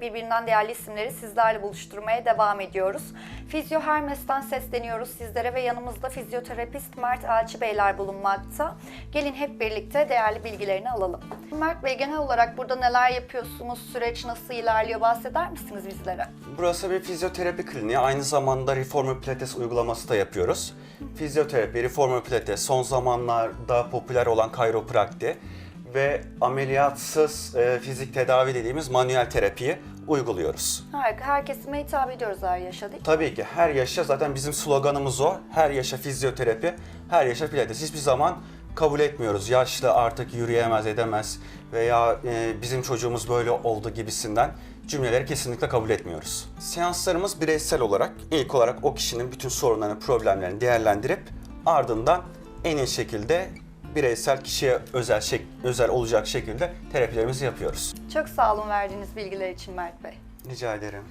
Birbirinden değerli isimleri sizlerle buluşturmaya devam ediyoruz. Fizyo Hermes'ten sesleniyoruz sizlere ve yanımızda fizyoterapist Mert Elçi Beyler bulunmakta. Gelin hep birlikte değerli bilgilerini alalım. Mert Bey genel olarak burada neler yapıyorsunuz, süreç nasıl ilerliyor bahseder misiniz bizlere? Burası bir fizyoterapi kliniği. Aynı zamanda reformer pilates uygulaması da yapıyoruz. Fizyoterapi, reformer pilates, son zamanlarda popüler olan kayroprakti ve ameliyatsız e, fizik tedavi dediğimiz manuel terapiyi uyguluyoruz. Harika, her kesime hitap ediyoruz her yaşa değil mi? Tabii ki her yaşa zaten bizim sloganımız o. Her yaşa fizyoterapi, her yaşa pilates. Hiçbir zaman kabul etmiyoruz. Yaşlı artık yürüyemez, edemez veya e, bizim çocuğumuz böyle oldu gibisinden cümleleri kesinlikle kabul etmiyoruz. Seanslarımız bireysel olarak ilk olarak o kişinin bütün sorunlarını, problemlerini değerlendirip ardından en iyi şekilde bireysel kişiye özel şek- özel olacak şekilde terapilerimizi yapıyoruz. Çok sağ olun verdiğiniz bilgiler için Mert Bey. Rica ederim.